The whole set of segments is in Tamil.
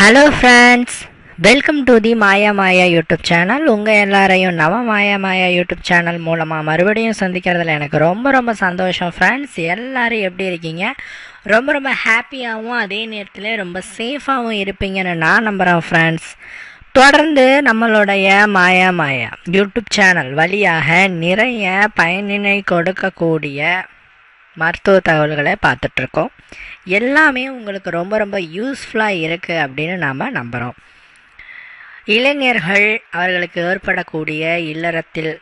Hello friends welcome to the Maya Maya YouTube channel உங்கள் எல்லாரையும் நவ மாயா மாயா யூடியூப் சேனல் மூலமாக மறுபடியும் சந்திக்கிறதுல எனக்கு ரொம்ப ரொம்ப சந்தோஷம் ஃப்ரெண்ட்ஸ் எல்லோரும் எப்படி இருக்கீங்க? ரொம்ப ரொம்ப ஹாப்பியாகவும் அதே நேரத்தில் ரொம்ப சேஃபாகவும் இருப்பீங்கன்னு நான் நம்புகிறேன் ஃப்ரெண்ட்ஸ் தொடர்ந்து நம்மளுடைய மாயா மாயா யூடியூப் சேனல் வழியாக நிறைய பயனினை கொடுக்கக்கூடிய மருத்துவ தகவல்களை பார்த்துட்ருக்கோம். எல்லாமே உங்களுக்கு ரொம்ப ரொம்ப யூஸ்ஃபுல்லாக இருக்குது அப்படின்னு நாம் நம்புகிறோம் இளைஞர்கள் அவர்களுக்கு ஏற்படக்கூடிய இல்லறத்தில்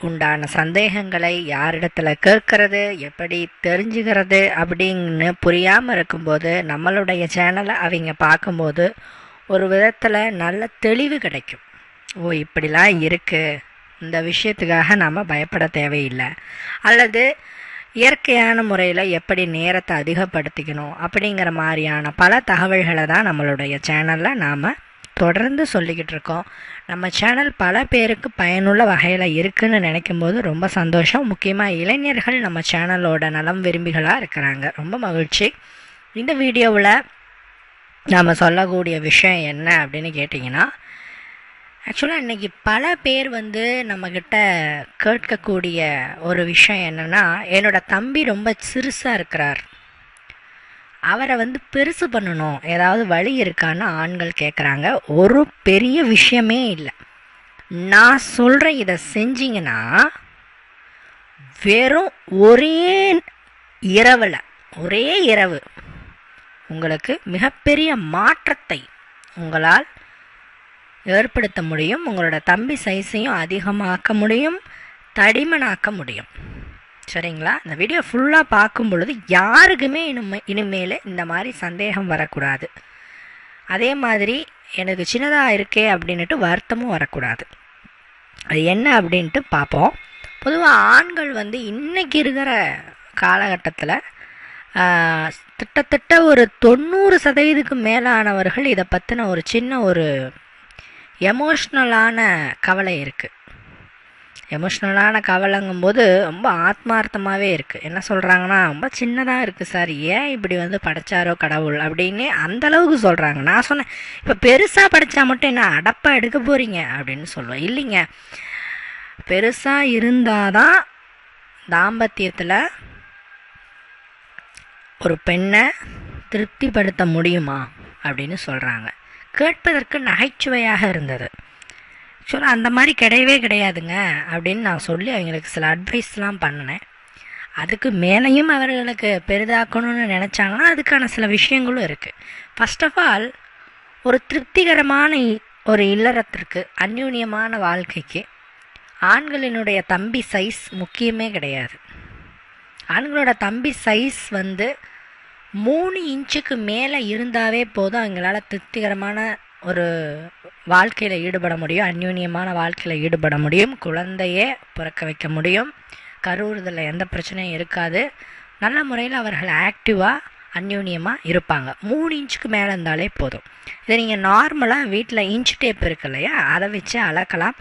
உண்டான சந்தேகங்களை யாரிடத்துல கேட்கறது எப்படி தெரிஞ்சுக்கிறது அப்படின்னு புரியாமல் இருக்கும்போது நம்மளுடைய சேனலை அவங்க பார்க்கும்போது ஒரு விதத்தில் நல்ல தெளிவு கிடைக்கும். ஓ இப்படிலாம் இருக்குது இந்த விஷயத்துக்காக நாம் பயப்பட தேவையில்லை. அல்லது இயற்கையான முறையில் எப்படி நேரத்தை அதிகப்படுத்திக்கணும் அப்படிங்கிற மாதிரியான பல தகவல்களை தான் நம்மளுடைய சேனலில் நாம் தொடர்ந்து சொல்லிக்கிட்டு இருக்கோம். நம்ம சேனல் பல பேருக்கு பயனுள்ள வகையில் இருக்குதுன்னு நினைக்கும் போது ரொம்ப சந்தோஷம். முக்கியமாக இளைஞர்கள் நம்ம சேனலோட நலம் விரும்பிகளாக இருக்கிறாங்க. ரொம்ப மகிழ்ச்சி. இந்த வீடியோவில் நாம் சொல்லக்கூடிய விஷயம் என்ன அப்படின்னு கேட்டிங்கன்னா ஆக்சுவலாக இன்றைக்கி பல பேர் வந்து நம்மக்கிட்ட கேட்கக்கூடிய ஒரு விஷயம் என்னென்னா என்னோட தம்பி ரொம்ப சிறுசாக இருக்கிறார். அவரை வந்து பெருசு பண்ணணும். ஏதாவது வழி இருக்கான்னு ஆண்கள் கேட்குறாங்க ஒரு பெரிய விஷயமே இல்லை. நான் சொல்கிறேன் இதை செஞ்சீங்கன்னா வெறும் ஒரே இரவில் ஒரே இரவு உங்களுக்கு மிகப்பெரிய மாற்றத்தை உங்களால் ஏற்படுத்த முடியும் உங்களோட தம்பி சைஸையும் அதிகமாக்க முடியும் தடிமனாக்க முடியும். சரிங்களா? இந்த வீடியோ ஃபுல்லாக பார்க்கும் பொழுது யாருக்குமே இனிமே இனிமேல் இந்த மாதிரி சந்தேகம் வரக்கூடாது. அதே மாதிரி எனக்கு சின்னதாக இருக்கே அப்படின்ட்டு வருத்தமும் வரக்கூடாது. அது என்ன அப்படின்ட்டு பார்ப்போம். பொதுவாக ஆண்கள் வந்து இன்றைக்கி இருக்கிற காலகட்டத்தில் கிட்டத்தட்ட ஒரு தொண்ணூறு சதவீதத்துக்கு மேலானவர்கள் இதை பற்றின ஒரு சின்ன ஒரு எமோஷ்னலான கவலை இருக்குது எமோஷ்னலான கவலைங்கும்போது ரொம்ப ஆத்மார்த்தமாகவே இருக்குது என்ன சொல்கிறாங்கன்னா ரொம்ப சின்னதாக இருக்குது சார். ஏன் இப்படி வந்து படைச்சாரோ கடவுள் அப்படின்னு அந்தளவுக்கு சொல்கிறாங்க நான் சொன்னேன் இப்போ பெருசாக படைச்சா மட்டும் என்ன அடப்பாக எடுக்க போகிறீங்க அப்படின்னு சொல்லுவேன். இல்லைங்க. பெருசாக இருந்தால் தான் தாம்பத்தியத்தில் ஒரு பெண்ணை திருப்திப்படுத்த முடியுமா அப்படின்னு சொல்கிறாங்க கேட்பதற்கு நகைச்சுவையாக இருந்தது. ஆக்சுவலாக அந்த மாதிரி கிடையவே கிடையாதுங்க அப்படின்னு நான் சொல்லி அவங்களுக்கு சில அட்வைஸ்லாம் பண்ணினேன். அதுக்கு மேலேயும் அவர்களுக்கு பெரிதாக்கணும்னு நினச்சாங்கன்னா அதுக்கான சில விஷயங்களும் இருக்குது ஃபஸ்ட் ஆஃப் ஆல் ஒரு திருப்திகரமான ஒரு இல்லறத்திற்கு அந்யூன்யமான வாழ்க்கைக்கு ஆண்களினுடைய தம்பி சைஸ் முக்கியமே கிடையாது. ஆண்களோட தம்பி சைஸ் வந்து மூணு இன்ச்சுக்கு மேலே இருந்தாவே போதும். அவங்களால திருப்திகரமான ஒரு வாழ்க்கையில் ஈடுபட முடியும். அந்யூன்யமான வாழ்க்கையில் ஈடுபட முடியும். குழந்தையே பிறக்க வைக்க முடியும். கருவுறுதலில் எந்த பிரச்சனையும் இருக்காது. நல்ல முறையில் அவர்கள் ஆக்டிவாக அந்யூன்யமாக இருப்பாங்க. மூணு இன்ச்சுக்கு மேலே இருந்தாலே போதும். இதை நீங்கள் நார்மலாக வீட்டில் இன்ச் டேப் இருக்கு இல்லையா? அதை வச்சு அளக்கலாம்.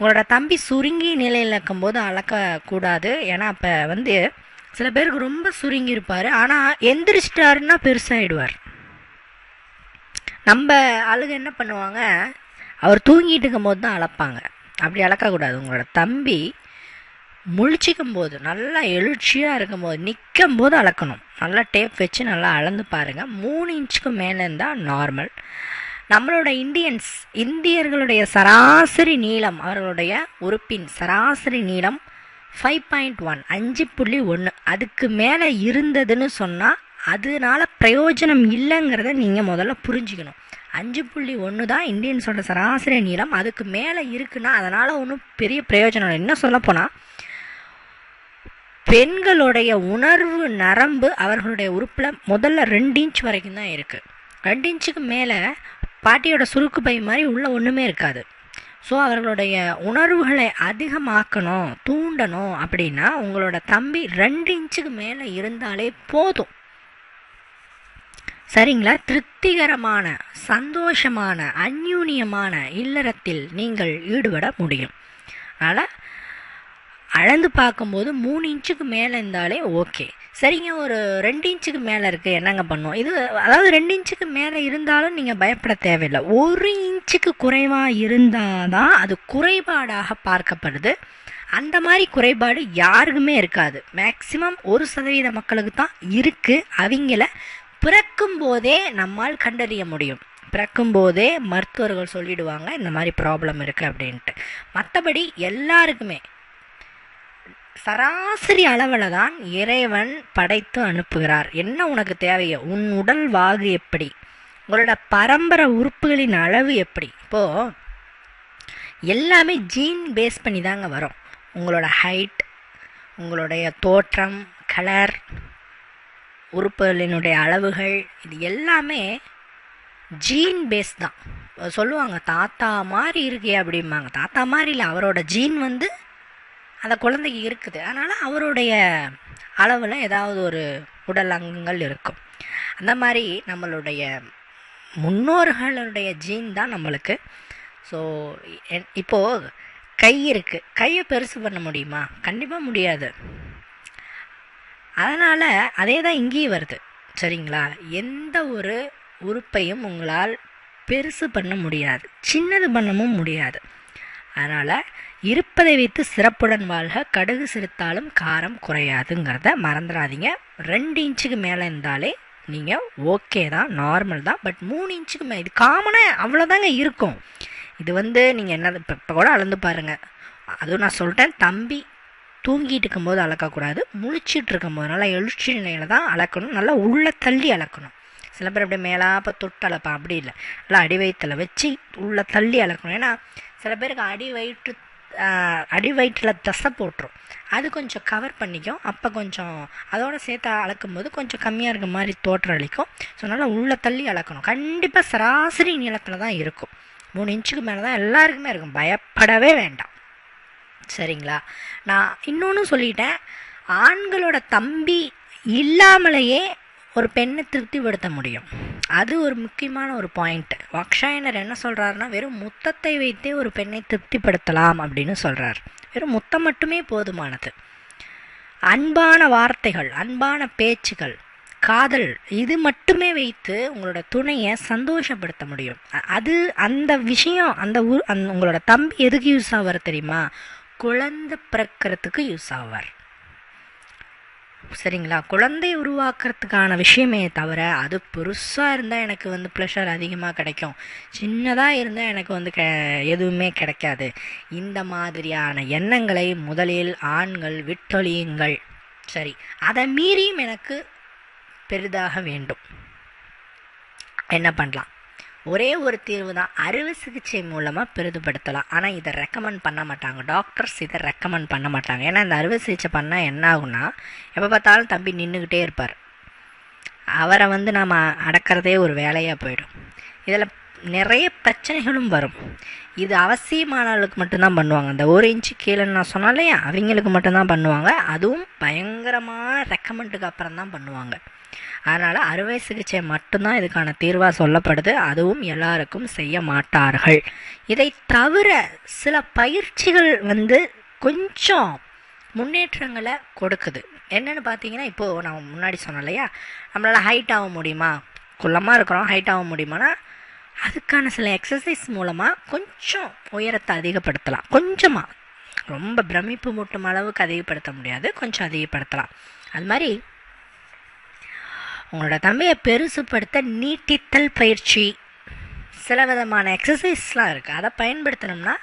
உங்களோட தம்பி சுருங்கி நிலையில் இருக்கும்போது அளக்கக்கூடாது. ஏன்னா அப்போ வந்து சில பேருக்கு ரொம்ப சுருங்கி இருப்பார் ஆனால் எந்திரிச்சிட்டாருன்னா பெருசாகிடுவார் நம்ம அழுக என்ன பண்ணுவாங்க? அவர் தூங்கிட்டு இருக்கும்போது தான் அளப்பாங்க அப்படி அளக்கக்கூடாது உங்களோட தம்பி முழிச்சிக்கும் போது நல்லா எழுச்சியாக இருக்கும்போது நிற்கும் போது அளக்கணும் நல்லா டேப் வச்சு நல்லா அளந்து பாருங்கள் மூணு இன்ச்சுக்கு மேலே இருந்தால் நார்மல். நம்மளோட இந்தியன்ஸ் இந்தியர்களுடைய சராசரி நீளம் அவர்களுடைய உறுப்பின் சராசரி நீளம் ஃபைவ் பாயிண்ட் ஒன் அஞ்சு புள்ளி ஒன்று அதுக்கு மேலே இருந்ததுன்னு சொன்னால் அதனால பிரயோஜனம் இல்லைங்கிறத நீங்கள் முதல்ல புரிஞ்சுக்கணும். அஞ்சு புள்ளி ஒன்று தான் இந்தியன்ஸோட சராசரி நீளம். அதுக்கு மேலே இருக்குன்னா அதனால் ஒன்றும் பெரிய பிரயோஜனம் இல்லை. என்ன சொல்லப்போனால் பெண்களுடைய உணர்வு நரம்பு அவர்களுடைய உறுப்பில் முதல்ல ரெண்டு இன்ச் வரைக்கும் தான் இருக்குது ரெண்டு இன்ச்சுக்கு மேலே பாட்டியோட சுருக்கு பை மாதிரி உள்ள ஒன்றுமே இருக்காது. ஸோ அவர்களுடைய உணர்வுகளை அதிகமாக்கணும் தூண்டணும் அப்படின்னா உங்களோட தம்பி ரெண்டு இன்ச்சுக்கு மேலே இருந்தாலே போதும். சரிங்களா? திருப்திகரமான சந்தோஷமான அந்யூன்யமான இல்லறத்தில் நீங்கள் ஈடுபட முடியும். அதனால் அளந்து பார்க்கும்போது மூணு இன்ச்சுக்கு மேலே இருந்தாலே ஓகே. சரிங்க ஒரு ரெண்டு இன்ச்சுக்கு மேலே இருக்குது என்னங்க பண்ணுவோம்? இது அதாவது ரெண்டு இன்ச்சுக்கு மேலே இருந்தாலும் நீங்கள் பயப்பட தேவையில்லை. ஒரு இன்ச்சுக்கு குறைவாக இருந்தால் தான் அது குறைபாடாக பார்க்கப்படுது. அந்த மாதிரி குறைபாடு யாருக்குமே இருக்காது. மேக்சிமம் ஒரு சதவீத மக்களுக்கு தான் இருக்குது அவங்கள பிறக்கும் போதே நம்மால் கண்டறிய முடியும். பிறக்கும் போதே மருத்துவர்கள் சொல்லிடுவாங்க இந்த மாதிரி ப்ராப்ளம் இருக்குது அப்படின்ட்டு. மற்றபடி எல்லாருக்குமே சராசரி அளவில் தான் இறைவன் படைத்து அனுப்புகிறார். என்ன உனக்கு தேவையோ? உன் உடல் வாகு எப்படி? உங்களோட பரம்பரை உறுப்புகளின் அளவு எப்படி? இப்போது எல்லாமே ஜீன் பேஸ் பண்ணி தாங்க வரும். உங்களோட ஹைட் உங்களுடைய தோற்றம் கலர் உறுப்புகளினுடைய அளவுகள் இது எல்லாமே ஜீன் பேஸ் தான். சொல்லுவாங்க தாத்தா மாதிரி இருக்கே அப்படிம்பாங்க. தாத்தா மாதிரி இல்லை அவரோட ஜீன் வந்து அந்த குழந்தைக்கு இருக்குது. அதனால் அவருடைய அளவில் ஏதாவது ஒரு உடல் அங்கங்கள் இருக்கும். அந்த மாதிரி நம்மளுடைய முன்னோர்களுடைய ஜீன் தான் நம்மளுக்கு. ஸோ இப்போது கை இருக்குது கையை பெருசு பண்ண முடியுமா? கண்டிப்பாக முடியாது. அதனால் அதே தான் இங்கேயும் வருது. சரிங்களா? எந்த ஒரு உறுப்பையும் உங்களால் பெருசு பண்ண முடியாது. சின்னது பண்ணவும் முடியாது. அதனால் இருப்பதை வைத்து சிறப்புடன் வாழ்க கடுகு சிறுத்தாலும் காரம் குறையாதுங்கிறத மறந்துடாதீங்க. ரெண்டு இன்ச்சுக்கு மேலே இருந்தாலே நீங்கள் ஓகே தான் நார்மல் தான். பட் மூணு இன்ச்சுக்கு மேலே இது காமனாக அவ்வளோதாங்க இருக்கும். இது வந்து நீங்கள் என்ன இப்போ இப்போ கூட அளந்து பாருங்கள் அதுவும் நான் சொல்லிட்டேன் தம்பி தூங்கிட்டு இருக்கும்போது அளக்கக்கூடாது. முழிச்சிட்டு இருக்கும்போது நல்லா எழுச்சி நிலையில் தான் அளக்கணும். நல்லா உள்ளே தள்ளி அளக்கணும். சில பேர் அப்படியே மேலாப்ப தொட்டு அளப்பான் அப்படி இல்லை. நல்லா அடி வச்சு உள்ளே தள்ளி அளக்கணும். ஏன்னா சில பேருக்கு அடி வயிற்று அடி வயிற்றில் தசை போட்டுரும். அது கொஞ்சம் கவர் பண்ணிக்கும். அப்போ கொஞ்சம் அதோட சேர்த்து அளக்கும்போது கொஞ்சம் கம்மியாக இருக்க மாதிரி தோற்றம் அளிக்கும். ஸோ நல்லா உள்ளே தள்ளி அளக்கணும். கண்டிப்பாக சராசரி நீளத்தில் தான் இருக்கும். மூணு இன்ச்சுக்கு மேலே தான் எல்லாருக்குமே இருக்கும். பயப்படவே வேண்டாம். சரிங்களா? நான் இன்னொன்று சொல்லிட்டேன். ஆண்களோட தம்பி இல்லாமலேயே ஒரு பெண்ணை திருப்திப்படுத்த முடியும். அது ஒரு முக்கியமான ஒரு பாயிண்ட் வாக்ஷாயனர் என்ன சொல்கிறாருன்னா வெறும் முத்தத்தை வைத்தே ஒரு பெண்ணை திருப்திப்படுத்தலாம் அப்படின்னு சொல்கிறார் வெறும் முத்தம் மட்டுமே போதுமானது. அன்பான வார்த்தைகள் அன்பான பேச்சுகள் காதல் இது மட்டுமே வைத்து உங்களோட துணையை சந்தோஷப்படுத்த முடியும். அது அந்த விஷயம் அந்த ஊர் அந் உங்களோட தம்பி எதுக்கு யூஸ் ஆவார் தெரியுமா? குழந்தை பிறக்கிறதுக்கு யூஸ் ஆவார். சரிங்களா? குழந்தை உருவாக்குறதுக்கான விஷயமே தவிர அது பெருசாக இருந்தால் எனக்கு வந்து ப்ளஷர் அதிகமாக கிடைக்கும். சின்னதாக இருந்தால் எனக்கு வந்து க எதுவுமே கிடைக்காது. இந்த மாதிரியான எண்ணங்களை முதலில் ஆண்கள் விட்டொழியுங்கள். சரி அதை மீறியும் எனக்கு பெரிதாக வேண்டும். என்ன பண்ணலாம்? ஒரே ஒரு தீர்வு தான். அறுவை சிகிச்சை மூலமாக பெரிதுபடுத்தலாம். ஆனால் இதை ரெக்கமெண்ட் பண்ண மாட்டாங்க. டாக்டர்ஸ் இதை ரெக்கமெண்ட் பண்ண மாட்டாங்க. ஏன்னா இந்த அறுவை சிகிச்சை பண்ணால் என்ன ஆகுனா எப்போ பார்த்தாலும் தம்பி நின்றுக்கிட்டே இருப்பார். அவரை வந்து நாம் அடக்கிறதே ஒரு வேலையாக போயிடும். இதில் நிறைய பிரச்சனைகளும் வரும். இது அவசியமானவர்களுக்கு மட்டும்தான் பண்ணுவாங்க. அந்த ஒரு இன்ச்சு கீழே நான் சொன்னேன் இல்லையா? அவங்களுக்கு மட்டும்தான் பண்ணுவாங்க. அதுவும் பயங்கரமான ரெக்கமெண்டுக்கு அப்புறம் தான் பண்ணுவாங்க. அதனால் அறுவை சிகிச்சை மட்டும்தான் இதுக்கான தீர்வாக சொல்லப்படுது. அதுவும் எல்லாருக்கும் செய்ய மாட்டார்கள். இதை தவிர சில பயிற்சிகள் வந்து கொஞ்சம் முன்னேற்றங்களை கொடுக்குது. என்னென்னு பார்த்தீங்கன்னா இப்போது நான் முன்னாடி சொன்னேன் இல்லையா? நம்மளால் ஹைட் ஆக முடியுமா? குள்ளமாக இருக்கிறோம் ஹைட் ஆக முடியுமானா அதுக்கான சில எக்ஸசைஸ் மூலமாக கொஞ்சம் உயரத்தை அதிகப்படுத்தலாம். கொஞ்சமாக ரொம்ப பிரமிப்பு மூட்டும் அளவுக்கு அதிகப்படுத்த முடியாது. கொஞ்சம் அதிகப்படுத்தலாம். அது மாதிரி உங்களோட தம்பியை பெருசுப்படுத்த நீட்டித்தல் பயிற்சி சில விதமான எக்ஸசைஸ்லாம் இருக்குது அதை பயன்படுத்தினோம்னா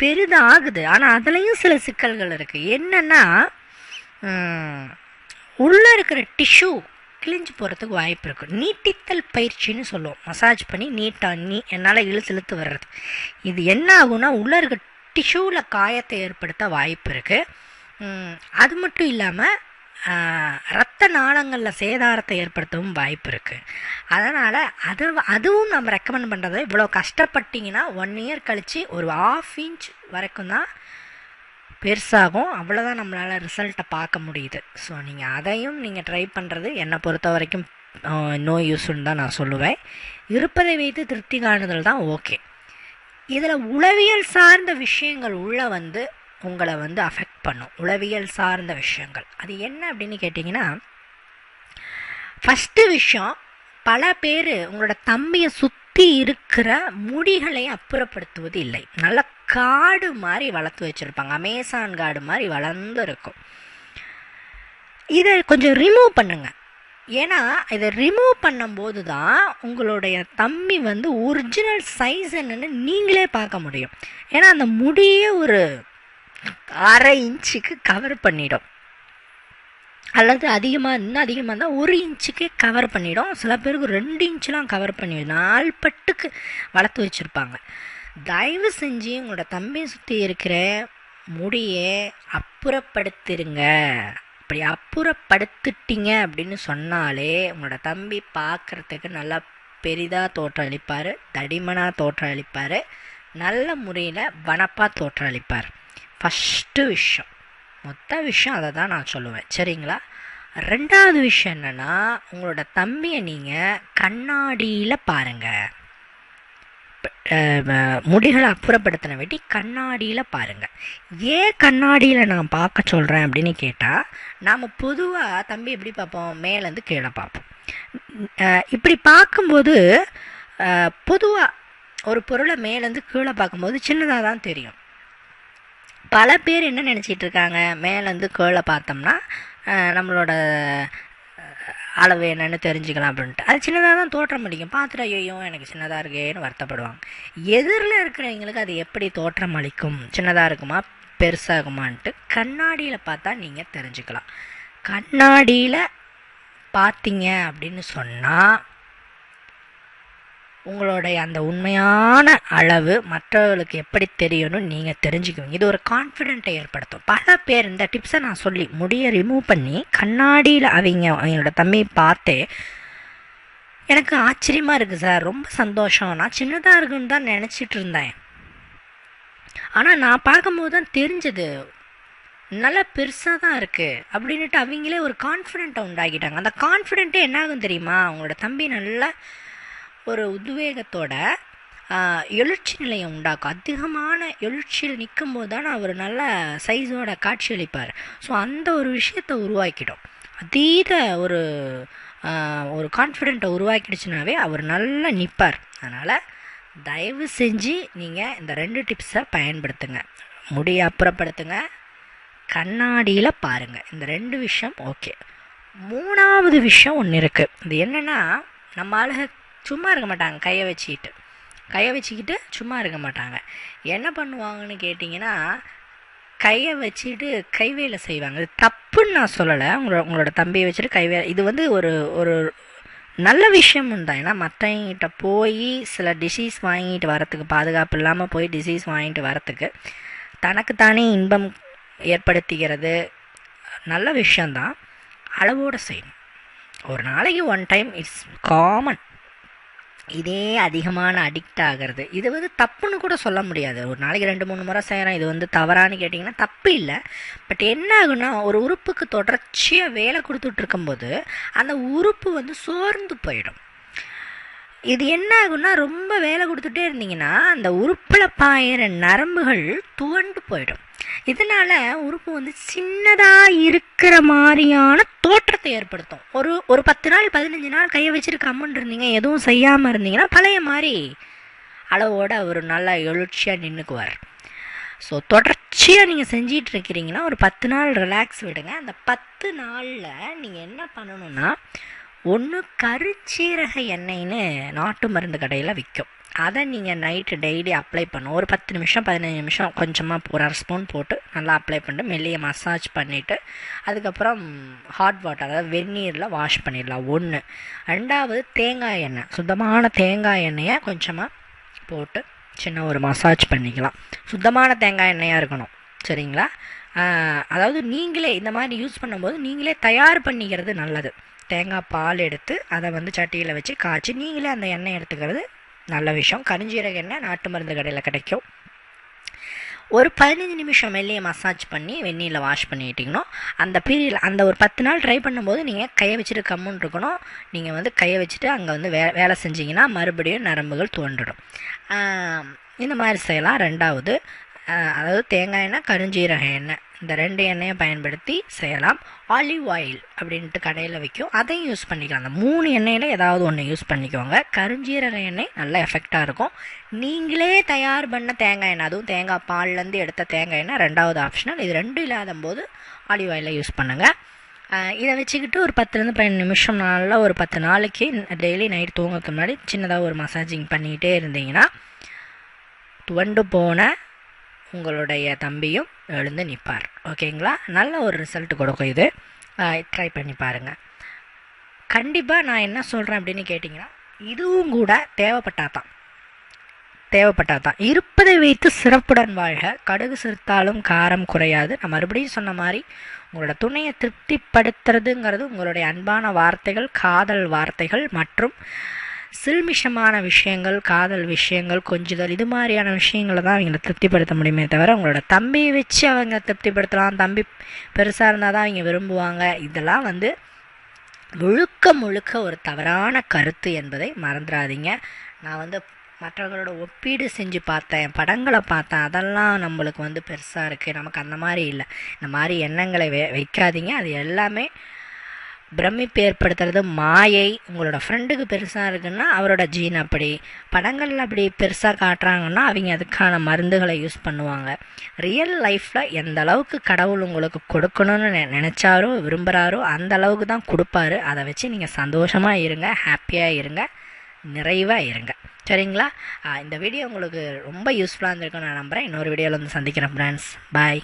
பெரிதாகுது. ஆனால் அதுலேயும் சில சிக்கல்கள் இருக்குது என்னென்னா உள்ளே இருக்கிற டிஷ்யூ கிழிஞ்சு போகிறதுக்கு வாய்ப்பு இருக்குது நீட்டித்தல் பயிற்சின்னு சொல்லுவோம். மசாஜ் பண்ணி நீட்டாக நீ என்னால் இழுத்து இழுத்து வர்றது. இது என்ன ஆகும்னா உள்ளே இருக்க டிஷ்யூவில் காயத்தை ஏற்படுத்த வாய்ப்பு இருக்குது அது மட்டும் இல்லாமல் ரத்த நாளங்களில் சேதாரத்தை ஏற்படுத்தவும் வாய்ப்பு இருக்குது அதனால் அது அதுவும் நம்ம ரெக்கமெண்ட் பண்ணுறது இவ்வளோ கஷ்டப்பட்டிங்கன்னா ஒன் இயர் கழித்து ஒரு ஆஃப் இன்ச் வரைக்கும் தான் பெருசாகும். அவ்வளோதான் நம்மளால் ரிசல்ட்டை பார்க்க முடியுது. ஸோ நீங்கள் அதையும் நீங்கள் ட்ரை பண்ணுறது என்னை பொறுத்த வரைக்கும் நோ யூஸ்ன்னு தான் நான் சொல்லுவேன். இருப்பதை வைத்து திருப்தி காணுதல் தான் ஓகே இதில் உளவியல் சார்ந்த விஷயங்கள் உள்ளே வந்து உங்களை வந்து அஃபெக்ட் பண்ணும். உளவியல் சார்ந்த விஷயங்கள். அது என்ன அப்படின்னு கேட்டிங்கன்னா ஃபஸ்ட்டு விஷயம் பல பேர் உங்களோட தம்பியை சுற்றி இருக்கிற முடிகளை அப்புறப்படுத்துவது இல்லை. நல்ல காடு மாதிரி வளர்த்து வச்சுருப்பாங்க. அமேசான் காடு மாதிரி வளர்ந்து இருக்கும் இதை கொஞ்சம் ரிமூவ் பண்ணுங்க. ஏன்னா இதை ரிமூவ் பண்ணும்போது தான் உங்களுடைய தம்பி வந்து ஒரிஜினல் சைஸ் என்னன்னு நீங்களே பார்க்க முடியும். ஏன்னா அந்த முடியே ஒரு அரை இன்ச்சுக்கு கவர் பண்ணிடும். அல்லது அதிகமாக இன்னும் அதிகமாக இருந்தால் ஒரு இன்ச்சுக்கே கவர் பண்ணிடும். சில பேருக்கு ரெண்டு இன்ச்சுலாம் கவர் பண்ணி நாள்பட்டுக்கு வளர்த்து வச்சுருப்பாங்க. தயவு செஞ்சு உங்களோட தம்பியை சுற்றி இருக்கிற முடியை அப்புறப்படுத்திடுங்க அப்படி அப்புறப்படுத்திட்டீங்க அப்படின்னு சொன்னாலே உங்களோட தம்பி பார்க்குறதுக்கு நல்லா பெரிதாக தோற்றம் அளிப்பார் தடிமனாக தோற்றம் அளிப்பார் நல்ல முறையில் வனப்பாக தோற்றம் அளிப்பார். ஃபஸ்ட்டு விஷயம். மொத்த விஷயம் அதை தான் நான் சொல்லுவேன். சரிங்களா? ரெண்டாவது விஷயம் என்னென்னா உங்களோட தம்பியை நீங்கள் கண்ணாடியில் பாருங்கள் முடிகளை அப்புறப்படுத்தின வேண்டி கண்ணாடியில் பாருங்கள் ஏன் கண்ணாடியில் நான் பார்க்க சொல்கிறேன் அப்படின்னு கேட்டால் நாம் பொதுவாக தம்பி எப்படி பார்ப்போம்? மேலேருந்து கீழே பார்ப்போம். இப்படி பார்க்கும்போது பொதுவாக ஒரு பொருளை மேலேருந்து கீழே பார்க்கும்போது சின்னதாக தான் தெரியும். பல பேர் என்ன நினச்சிட்டு இருக்காங்க? மேலேருந்து கீழே பார்த்தோம்னா நம்மளோட அளவு என்னென்னு தெரிஞ்சுக்கலாம் அப்படின்ட்டு. அது சின்னதாக தான் தோற்றம் அளிக்கும். பார்த்துட்டு ஐயோ எனக்கு சின்னதாக இருக்கேன்னு வருத்தப்படுவாங்க. எதிரில் இருக்கிறவங்களுக்கு அது எப்படி தோற்றம் அளிக்கும்? சின்னதாக இருக்குமா? பெருசாகுமான்ட்டு கண்ணாடியில் பார்த்தா நீங்கள் தெரிஞ்சுக்கலாம். கண்ணாடியில் பார்த்தீங்க அப்படின்னு சொன்னால் உங்களுடைய அந்த உண்மையான அளவு மற்றவர்களுக்கு எப்படி தெரியணும் நீங்கள் தெரிஞ்சுக்குவீங்க. இது ஒரு கான்ஃபிடென்ட்டை ஏற்படுத்தும். பல பேர் இந்த டிப்ஸை நான் சொல்லி முடியை ரிமூவ் பண்ணி கண்ணாடியில் அவங்க அவங்களோட தம்பியை பார்த்தே எனக்கு ஆச்சரியமாக இருக்குது சார் ரொம்ப சந்தோஷம். நான் சின்னதாக இருக்குன்னு தான் நினச்சிட்டு இருந்தேன். ஆனால் நான் பார்க்கும்போது தான் தெரிஞ்சது. நல்லா பெருசாக தான் இருக்குது அப்படின்ட்டு அவங்களே ஒரு கான்ஃபிடென்ட்டை உண்டாக்கிட்டாங்க. அந்த கான்ஃபிடென்ட்டே என்ன ஆகும் தெரியுமா? அவங்களோட தம்பி நல்லா ஒரு உத்வேகத்தோட எழுச்சி நிலையை உண்டாக்கும். அதிகமான எழுச்சியில் நிற்கும் போது தான் அவர் நல்ல சைஸோட காட்சியளிப்பார் ஸோ அந்த ஒரு விஷயத்தை உருவாக்கிடும். அதீத ஒரு ஒரு கான்ஃபிடென்ட்டை உருவாக்கிடுச்சுனாவே அவர் நல்லா நிற்பார் அதனால் தயவு செஞ்சு நீங்கள் இந்த ரெண்டு டிப்ஸை பயன்படுத்துங்க. முடியை அப்புறப்படுத்துங்க. கண்ணாடியில் பாருங்கள் இந்த ரெண்டு விஷயம் ஓகே மூணாவது விஷயம் ஒன்று இருக்குது இது என்னென்னா நம்ம அழகு சும்மா இருக்க மாட்டாங்க கையை வச்சுக்கிட்டு. கையை வச்சுக்கிட்டு சும்மா இருக்க மாட்டாங்க. என்ன பண்ணுவாங்கன்னு கேட்டிங்கன்னா கையை வச்சுட்டு கைவேலை செய்வாங்க. இது தப்புன்னு நான் சொல்லலை. உங்களோட உங்களோட தம்பியை வச்சுட்டு கைவேலை இது வந்து ஒரு ஒரு நல்ல விஷயமும் தான். ஏன்னா மற்றவங்கிட்ட போய் சில டிசீஸ் வாங்கிட்டு வரத்துக்கு பாதுகாப்பு இல்லாமல் போய் டிசீஸ் வாங்கிட்டு வரத்துக்கு தனக்குத்தானே இன்பம் ஏற்படுத்திக்கிறது நல்ல விஷயந்தான் அளவோடு செய்யணும். ஒரு நாளைக்கு ஒன் டைம் இட்ஸ் காமன் இதே அதிகமான அடிக்ட் ஆகிறது. இது வந்து தப்புன்னு கூட சொல்ல முடியாது. ஒரு நாளைக்கு ரெண்டு மூணு முறை செய்கிறோம் இது வந்து தவறான்னு கேட்டிங்கன்னா தப்பு இல்லை. பட் என்ன ஆகுனா ஒரு உறுப்புக்கு தொடர்ச்சியாக வேலை கொடுத்துட்டு இருக்கும்போது அந்த உறுப்பு வந்து சோர்ந்து போயிடும். இது என்ன ஆகுனா ரொம்ப வேலை கொடுத்துட்டே இருந்தீங்கன்னா அந்த உறுப்பில் பாயிற நரம்புகள் துவண்டு போயிடும். இதனால் உறுப்பு வந்து சின்னதாக இருக்கிற மாதிரியான தோற்றத்தை ஏற்படுத்தும். ஒரு ஒரு பத்து நாள் பதினஞ்சு நாள் கையை வச்சுட்டு கம்முன்னு இருந்தீங்க எதுவும் செய்யாமல் இருந்தீங்கன்னா பழைய மாதிரி அளவோடு அவர் நல்லா எழுச்சியாக நின்றுக்குவார் ஸோ தொடர்ச்சியாக நீங்கள் செஞ்சிட்டு இருக்கிறீங்கன்னா ஒரு பத்து நாள் ரிலாக்ஸ் விடுங்க. அந்த பத்து நாளில் நீங்கள் என்ன பண்ணணும்னா ஒன்று கருச்சீரக எண்ணெய்னு நாட்டு மருந்து கடையில் விற்கும் அதை நீங்கள் நைட்டு டெய்லி அப்ளை பண்ணும் ஒரு பத்து நிமிஷம் பதினஞ்சு நிமிஷம் கொஞ்சமாக ஒரு அரை ஸ்பூன் போட்டு நல்லா அப்ளை பண்ணிட்டு மெல்லிய மசாஜ் பண்ணிவிட்டு அதுக்கப்புறம் ஹாட் வாட்டர் அதாவது வெந்நீரில் வாஷ் பண்ணிடலாம். ஒன்று ரெண்டாவது தேங்காய் எண்ணெய். சுத்தமான தேங்காய் எண்ணெயை கொஞ்சமாக போட்டு சின்ன ஒரு மசாஜ் பண்ணிக்கலாம். சுத்தமான தேங்காய் எண்ணெயாக இருக்கணும். சரிங்களா? அதாவது நீங்களே இந்த மாதிரி யூஸ் பண்ணும்போது நீங்களே தயார் பண்ணிக்கிறது நல்லது. தேங்காய் பால் எடுத்து அதை வந்து சட்டியில் வச்சு காய்ச்சி நீங்களே அந்த எண்ணெய் எடுத்துக்கிறது நல்ல விஷயம். கரிஞ்சீரக எண்ணெய் நாட்டு மருந்து கடையில் கிடைக்கும். ஒரு பதினஞ்சு நிமிஷம் வெளியே மசாஜ் பண்ணி வெந்நீரில் வாஷ் பண்ணிட்டீங்கன்னா அந்த பீரியட் அந்த ஒரு பத்து நாள் ட்ரை பண்ணும்போது நீங்கள் கையை வச்சுட்டு கம்முன்னு இருக்கணும். நீங்கள் வந்து கையை வச்சுட்டு அங்கே வந்து வே வேலை செஞ்சிங்கன்னா மறுபடியும் நரம்புகள் தோன்றிடும். இந்த மாதிரி செய்யலாம். ரெண்டாவது அதாவது தேங்காய் எண்ணெய் கருஞ்சீரக எண்ணெய். இந்த ரெண்டு எண்ணெயை பயன்படுத்தி செய்யலாம். ஆலிவ் ஆயில் அப்படின்ட்டு கடையில் வைக்கும். அதையும் யூஸ் பண்ணிக்கலாம். அந்த மூணு எண்ணெயில் ஏதாவது ஒன்று யூஸ் பண்ணிக்கோங்க. கருஞ்சீரக எண்ணெய் நல்ல எஃபெக்டாக இருக்கும். நீங்களே தயார் பண்ண தேங்காய் எண்ணெய். அதுவும் தேங்காய் பால்லேருந்து எடுத்த தேங்காய் எண்ணெய். ரெண்டாவது ஆப்ஷனல் இது ரெண்டும் இல்லாத போது ஆலிவ் ஆயிலை யூஸ் பண்ணுங்கள் இதை வச்சுக்கிட்டு ஒரு பத்துலேருந்து பன்னெண்டு நிமிஷம் நல்லா ஒரு பத்து நாளைக்கு டெய்லி நைட் தூங்கக்கு முன்னாடி சின்னதாக ஒரு மசாஜிங் பண்ணிக்கிட்டே இருந்தீங்கன்னா துவண்டு போன உங்களுடைய தம்பியும் எழுந்து நிற்பார் ஓகேங்களா? நல்ல ஒரு ரிசல்ட் கொடுக்கும் இது. ட்ரை பண்ணி பாருங்கள் கண்டிப்பாக நான் என்ன சொல்கிறேன் அப்படின்னு கேட்டிங்கன்னா இதுவும் கூட தேவைப்பட்டாதான். தேவைப்பட்டாதான். இருப்பதை வைத்து சிறப்புடன் வாழ்க. கடுகு சிறுத்தாலும் காரம் குறையாது. நான் மறுபடியும் சொன்ன மாதிரி உங்களோட துணையை திருப்திப்படுத்துறதுங்கிறது உங்களுடைய அன்பான வார்த்தைகள் காதல் வார்த்தைகள் மற்றும் சில்மிஷமான விஷயங்கள் காதல் விஷயங்கள் கொஞ்சுதல் இது மாதிரியான விஷயங்களை தான் அவங்கள திருப்திப்படுத்த முடியுமே தவிர உங்களோட தம்பியை வச்சு அவங்க திருப்திப்படுத்தலாம். தம்பி பெருசாக இருந்தால் தான் அவங்க விரும்புவாங்க. இதெல்லாம் வந்து முழுக்க முழுக்க ஒரு தவறான கருத்து என்பதை மறந்துடாதீங்க. நான் வந்து மற்றவர்களோட ஒப்பீடு செஞ்சு பார்த்தேன். படங்களை பார்த்தேன். அதெல்லாம் நம்மளுக்கு வந்து பெருசாக இருக்குது நமக்கு அந்த மாதிரி இல்லை. இந்த மாதிரி எண்ணங்களை வை வைக்காதீங்க. அது எல்லாமே பிரமிப்பு ஏற்படுத்துறது மாயை உங்களோட ஃப்ரெண்டுக்கு பெருசாக இருக்குன்னா அவரோட ஜீன் அப்படி. படங்களில் அப்படி பெருசாக காட்டுறாங்கன்னா அவங்க அதுக்கான மருந்துகளை யூஸ் பண்ணுவாங்க. ரியல் லைஃப்பில் எந்த அளவுக்கு கடவுள் உங்களுக்கு கொடுக்கணும்னு நெ நினச்சாரோ விரும்புகிறாரோ அந்த அளவுக்கு தான் கொடுப்பாரு. அதை வச்சு நீங்கள் சந்தோஷமாக இருங்க ஹாப்பியாக இருங்க நிறைவாக இருங்க. சரிங்களா? இந்த வீடியோ உங்களுக்கு ரொம்ப யூஸ்ஃபுல்லாக இருந்திருக்குன்னு நான் நம்புகிறேன் இன்னொரு வீடியோவில் வந்து சந்திக்கிறேன் ஃப்ரெண்ட்ஸ் பாய்